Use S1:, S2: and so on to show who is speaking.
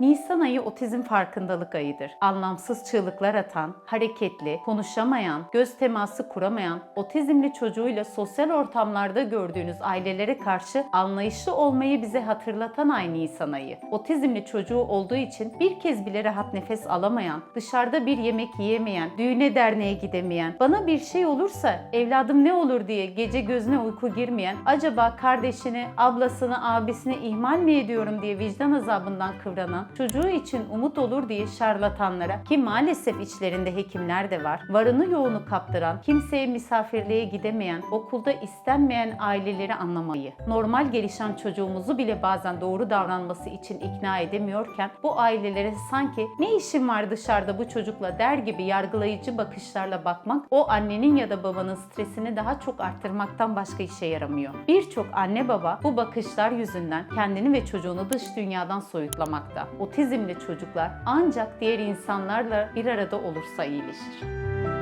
S1: Nisan ayı otizm farkındalık ayıdır. Anlamsız çığlıklar atan, hareketli, konuşamayan, göz teması kuramayan, otizmli çocuğuyla sosyal ortamlarda gördüğünüz ailelere karşı anlayışlı olmayı bize hatırlatan ay Nisan ayı. Otizmli çocuğu olduğu için bir kez bile rahat nefes alamayan, dışarıda bir yemek yiyemeyen, düğüne derneğe gidemeyen, bana bir şey olursa evladım ne olur diye gece gözüne uyku girmeyen, acaba kardeşini, ablasını, abisini ihmal mi ediyorum diye vicdan azabından kıvranan, çocuğu için umut olur diye şarlatanlara ki maalesef içlerinde hekimler de var, varını yoğunu kaptıran, kimseye misafirliğe gidemeyen, okulda istenmeyen aileleri anlamayı, normal gelişen çocuğumuzu bile bazen doğru davranması için ikna edemiyorken bu ailelere sanki ne işin var dışarıda bu çocukla der gibi yargılayıcı bakışlarla bakmak o annenin ya da babanın stresini daha çok arttırmaktan başka işe yaramıyor. Birçok anne baba bu bakışlar yüzünden kendini ve çocuğunu dış dünyadan soyutlamakta. Otizmli çocuklar ancak diğer insanlarla bir arada olursa iyileşir.